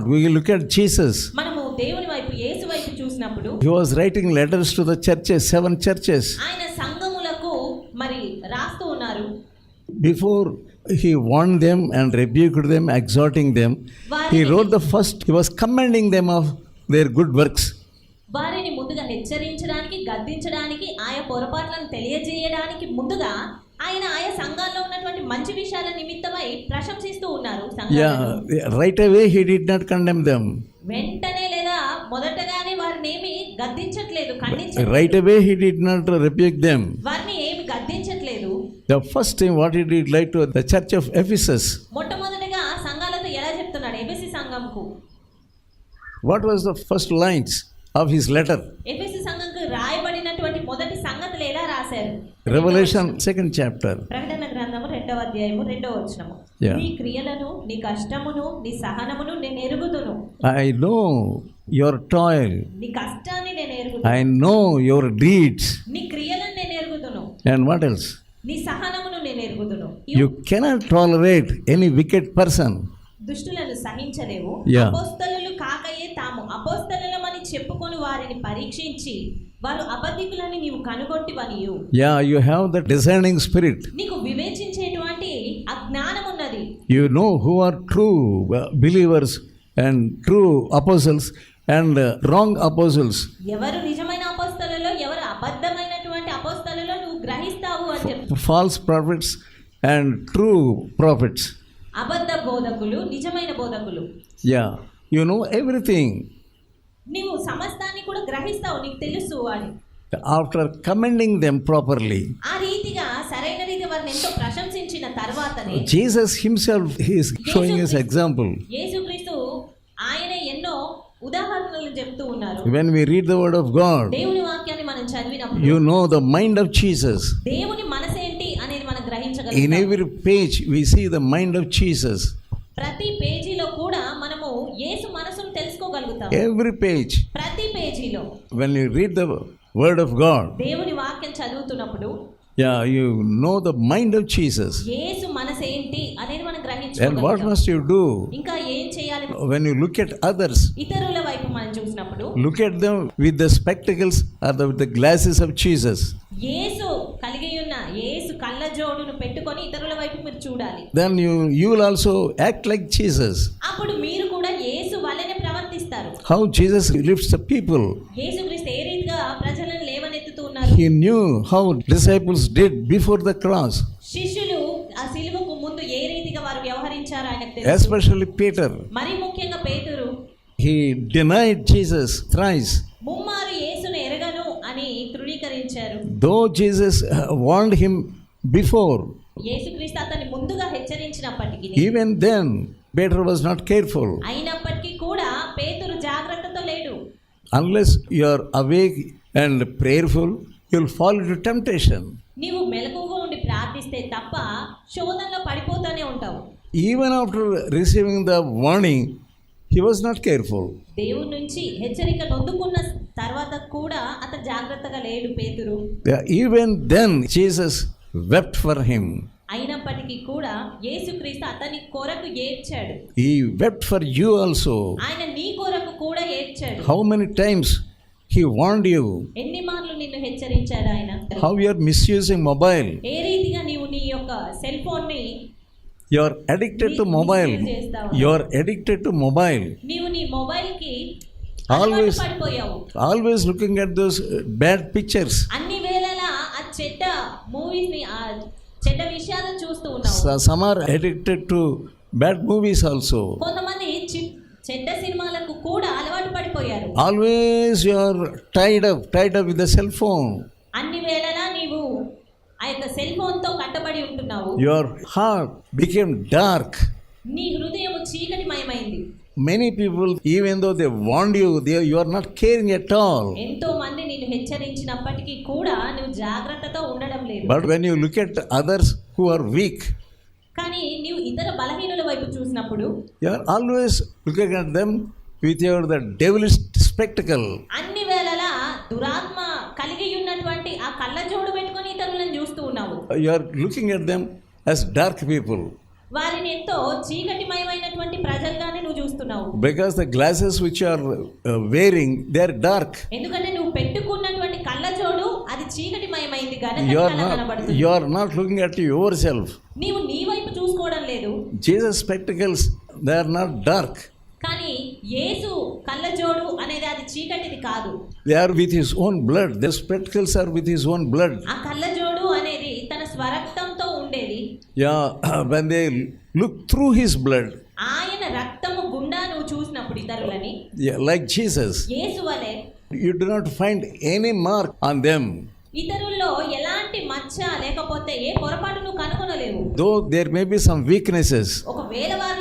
We look at Jesus. మనము దేవుని వైపు యేసు వైపు చూసినప్పుడు He was writing letters to the churches, seven churches. ఆయన సంఘములకు మరి రాస్తూ ఉన్నారు Before he warned them and rebuked them, exhorting them, he wrote the first, he was commending them of their good works. వారిని ముందుగా హెచ్చరించడానికి గద్దించడానికి ఆయా పొరపాట్లను తెలియజేయడానికి ముందుగా ఆయన ఆయా సంఘాల్లో ఉన్నటువంటి మంచి విషయాల నిమిత్తమై ప్రశంసిస్తూ ఉన్నారు right away he did not condemn them వెంటనే లేదా మొదటగానే వారిని ఏమి గద్దించట్లేదు right away he did not rebuke them వారిని ఏమి గద్దించట్లేదు. The first thing what it it like to the church of Ephesus మొట్టమొదటిగా సంఘాలతో ఎలా చెప్తున్నాడు ఎఫిసి సంఘంకు? What was first lines of letter రాశారు Revelation second chapter. ప్రకటన గ్రంథము రెండవ అధ్యాయము రెండవ వచనము. నీ క్రియలను నీ కష్టమును నీ సహనమును నేను ఎరుగుదును I know your toil. నీ కష్టాన్ని నేను ఎరుగుదును I know your deeds. నీ క్రియలను నేను ఎరుగుదును And what else? నీ సహనమును నేను ఎరుగుదును You cannot tolerate any wicked person. దుష్టులను సహించలేవు. అపోస్తలు పరీక్షించి వారు అబద్ధికులని నీవు కనుగొట్టివనియు Yeah, you have the discerning spirit. నీకు వివేచించేటువంటి అజ్ఞానం ఉన్నది You know who are true uh, believers and true apostles and uh, wrong apostles. ఎవరు నిజమైన అపోస్తలలో ఎవరు అబద్ధమైనటువంటి అపోస్తలలో నువ్వు గ్రహిస్తావు అని చెప్పి false prophets and true prophets. అబద్ధ బోధకులు నిజమైన బోధకులు Yeah, you know everything. నీవు సమస్తాన్ని కూడా గ్రహిస్తావు నీకు తెలుసు అని After commending them properly, ఆ రీతిగా సరైన రీతి వారిని ఎంతో ప్రశంసించిన తర్వాతనే Jesus himself is showing us example. యేసుక్రీస్తు ఆయన ఎన్నో ఉదాహరణలు చెప్తూ ఉన్నారు When we read the word of God, దేవుని వాక్యాన్ని మనం చదివినప్పుడు you know the mind of Jesus. దేవుని మనసేంటి అనేది మనం In గ్రహించగలుగుతాం every page, we see the mind of Jesus. ప్రతి మనము యేసు మనసును తెలుసుకోగలుగుతాం Every page. ప్రతి పేజీలో When you read the word of God, దేవుని వాక్యం చదువుతున్నప్పుడు yeah, you know the mind of Jesus. యేసు మనసేంటి అనేది మనం And what గ్రహించుకోగలుగుతాం must you do ఇంకా ఏం చేయాలి when you look at others? ఇతరుల వైపు మనం చూసినప్పుడు Look at them with the spectacles or the, with the glasses of Jesus. యేసు కలిగి ఉన్న యేసు కళ్ళ జోడును పెట్టుకొని ఇతరుల వైపు మీరు చూడాలి Then you you will also act like Jesus. అప్పుడు మీరు How Jesus lifts the people. యేసుక్రీస్తు ఏ రీతిగా ప్రజలను లేవనెత్తుతూ ఉన్నారు He knew how disciples did before the cross, శిష్యులు ఆ సిలువకు ముందు ఏ రీతిగా వారు వ్యవహరించారో ఆయనకు తెలుసు especially Peter. మరి ముఖ్యంగా పేతురు He denied Jesus thrice. ముమ్మారు యేసును ఎరగను అని తృణీకరించారు Jesus uh, warned him before, యేసుక్రీస్తు అతన్ని ముందుగా హెచ్చరించినప్పటికీ even then Peter was not careful. అయినప్పటికీ కూడా పేతురు unless you're awake and prayerful you'll fall to temptation నీవు మెలకువగా ఉండి ప్రార్థిస్తే తప్ప శోధనలో పడిపోతూనే ఉంటావు. Even after receiving the warning he was not careful దేవుడి నుంచి హెచ్చరిక నొందుకున్న తర్వాత కూడా అత జాగ్రత్తగా లేడు పేతురు. Even then Jesus wept for him అయినప్పటికీ కూడా యేసుక్రీస్తు అతని కొరకు ఏడ్చాడు. He wept for you also ఆయన నీ కొరకు కూడా ఏడ్చాడు How many times he warned you? ఎన్ని మార్లు నిన్ను హెచ్చరించాడు ఆయన How you are misusing mobile? ఏ రీతిగా నీవు నీ యొక్క సెల్ ఫోన్ని You are addicted to mobile. You are addicted to mobile. నీవు నీ మొబైల్కి Always looking at those uh, bad pictures. అన్ని వేళలా ఆ చెడ్డ మూవీస్ని ఆ చెడ్డ విషయాలను చూస్తూ ఉన్నావు Some are addicted to bad movies also. కొంతమంది చెడ్డ కూడా అలవాటు పడిపోయారు Always you are tied up, tied up with the cell phone. అన్ని వేళలా నీవు ఆ యొక్క సెల్ ఫోన్తో కట్టబడి ఉంటున్నావు Your heart became dark. నీ హృదయం చీకటిమయమైంది Many people, even though they warned you, they, you are not caring at all. ఎంతో మంది నిన్ను హెచ్చరించినప్పటికీ కూడా నువ్వు జాగ్రత్తతో ఉండడం లేదు But when you look at others who are weak, కానీ నీవు ఇతర బలహీనుల వైపు చూసినప్పుడు you are always looking at them your the devilish spectacle. అన్ని వేళలా దురాత్మ కలిగి ఉన్నటువంటి ఆ కళ్ళజోడు పెట్టుకొని ఇతరులను చూస్తూ ఉన్నావు You are looking at them as dark people. వారిని ఎంతో చీకటిమయమైనటువంటి ప్రజలుగానే నువ్వు చూస్తున్నావు glasses which you are uh, wearing they are dark. ఎందుకంటే నువ్వు పెట్టుకున్నటువంటి కళ్ళజోడు అది చీకటిమయమైంది You are గనక not కనబడుతుంది you are not looking at yourself. నీవు నీ వైపు చూసుకోవడం లేదు Jesus spectacles they are not dark. యేసు కళ్ళజోడు అనేది అది చీకటిది కాదు. They are with his own blood the spectacles are with his own blood ఆ కళ్ళజోడు అనేది తన స్వరక్తంతో ఉండేది. Yeah when they look through his blood ఆయన రక్తము గుండా చూసినప్పుడు ఇతరులని. లైక్ జీసస్ యేసు వలె you do not find any mark on them ఇతరుల్లో ఎలాంటి మచ్చ లేకపోతే ఏ పొరపాటును కనుగొనలేవు. Though there may be some weaknesses ఒకవేళ వారు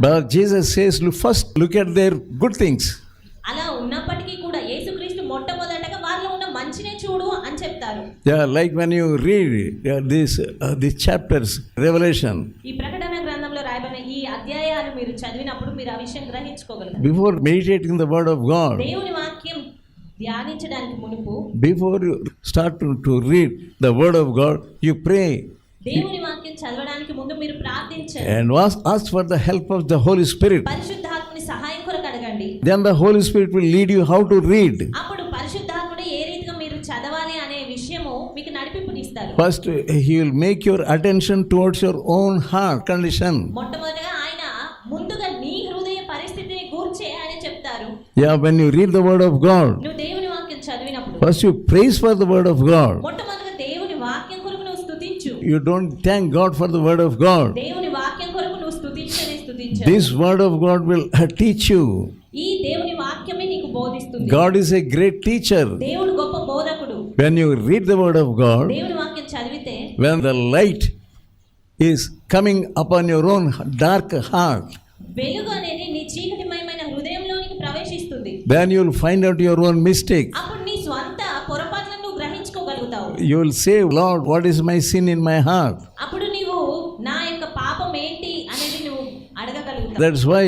but Jesus says, look first look at their good things. అలా ఉన్నప్పటికీ కూడా యేసుక్రీస్తు మొట్టమొదటగా వారిలో ఉన్న మంచినే చూడు అని చెప్తారు Yeah, like when you read uh, these uh, these chapters, Revelation, ఈ ప్రకటన గ్రంథంలో రాయబడిన ఈ అధ్యాయాలు మీరు చదివినప్పుడు మీరు ఆ విషయం గ్రహించుకోగలరు before meditating the word of God, దేవుని వాక్యం ధ్యానించడానికి మునుపు before you start to, to read the word of God, you pray దేవుని చదవడానికి ముందు మీరు ప్రార్థించండి and ask, ask for the help of the Holy Spirit. పరిశుద్ధాత్మని సహాయం కొరకు అడగండి Then the Holy Spirit will lead you how to read. అప్పుడు పరిశుద్ధాత్ముడు ఏ రీతిగా మీరు చదవాలి అనే విషయము మీకు నడిపింపునిస్తారు First, He will make your attention towards your own heart condition. మొట్టమొదటిగా ఆయన ముందుగా నీ హృదయ పరిస్థితిని గూర్చే ఆయన చెప్తారు Yeah, when you read the word of God, నువ్వు దేవుని వాక్యం చదివినప్పుడు first you praise for the word of God. మొట్టమొదటిగా You don't thank God for the word of God. దేవుని వాక్యం కొరకు నువ్వు స్తుతించనే స్తుతించు This word of God will uh, teach you. ఈ దేవుని వాక్యమే నీకు బోధిస్తుంది God is a great teacher. దేవుడు గొప్ప బోధకుడు When you read the word of God, దేవుని వాక్యం చదివితే when the light is coming upon your own dark heart, వెలుగు అనేది నీ చీకటిమయమైన హృదయంలోనికి ప్రవేశిస్తుంది then you will find out your own mistakes. అప్పుడు You will say, Lord, what is my sin in my heart? అప్పుడు నీవు నా యొక్క పాపం ఏంటి అనేది నువ్వు అడగగలుగుతావు That's why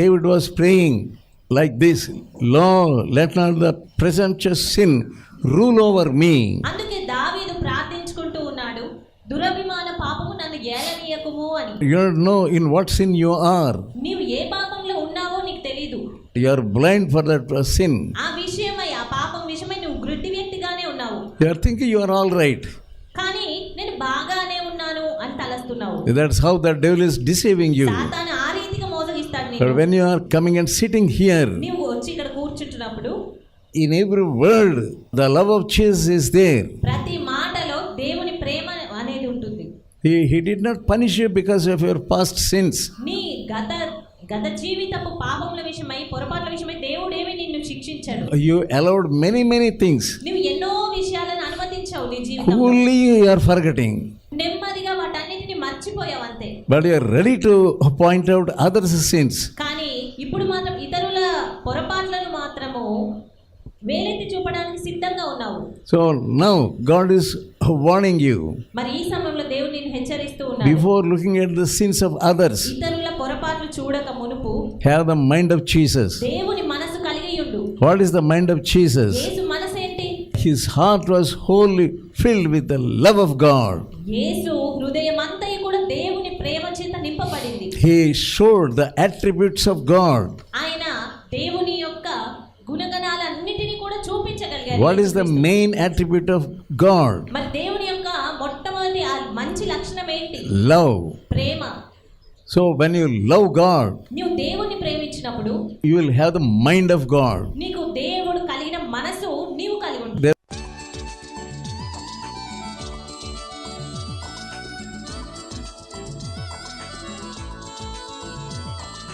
David was praying like this Lord, let not the presumptuous sin rule over me. అందుకే దావీదు ప్రార్థించుకుంటూ ఉన్నాడు దురభిమాన పాపము నన్ను ఏలనీయకుము అని You don't know in what sin you are. నీవు ఏ పాపంలో ఉన్నావో నీకు You are blind for that uh, sin. ఆ విషయమై ఆ పాపం విషయమై నువ్వు గృడ్డి వ్యక్తిగానే You are thinking you are all right. కానీ నేను బాగానే ఉన్నాను అని తలస్తున్నావు That's how the devil is deceiving you. సాతాను ఆ రీతిగా మోసగిస్తాడు నీకు when you are coming and sitting here, నీవు వచ్చి ఇక్కడ కూర్చుంటున్నప్పుడు in every word, the love of Jesus is there. ప్రతి మాటలో దేవుని ప్రేమ అనేది ఉంటుంది He, he did not punish you because of your past sins. నీ గత గత జీవితపు పాపముల విషయమై పొరపాట్ల విషయమై దేవుడేమి నిన్ను శిక్షించాడు You allowed many, many things. నువ్వు నెమ్మదిగా వాటన్నిటిని మర్చిపోయావు అంతే. కానీ ఇప్పుడు మాత్రం ఇతరుల పొరపాట్లను మాత్రము వేలెత్తి చూపడానికి సిద్ధంగా ఉన్నావు మరి ఈ సమయంలో దేవుడు నిన్ను హెచ్చరిస్తూ ఉన్నాడు ఇతరుల పొరపాట్లు చూడక మునుపు have the mind of Jesus. దేవుని మనసు కలిగి ఉండు What is the mind of Jesus? His heart was wholly filled with the love of God. యేసు హృదయం అంతయు కూడా దేవుని ప్రేమ చేత నింపబడింది He showed the attributes of God. ఆయన దేవుని యొక్క గుణగణాలన్నిటినీ కూడా చూపించగలిగారు What is the main attribute of God? మరి దేవుని యొక్క మొట్టమొదటి మంచి లక్షణం ఏంటి Love. Prema So when you love God, నువ్వు దేవుని ప్రేమించినప్పుడు you will have the mind of God. నీకు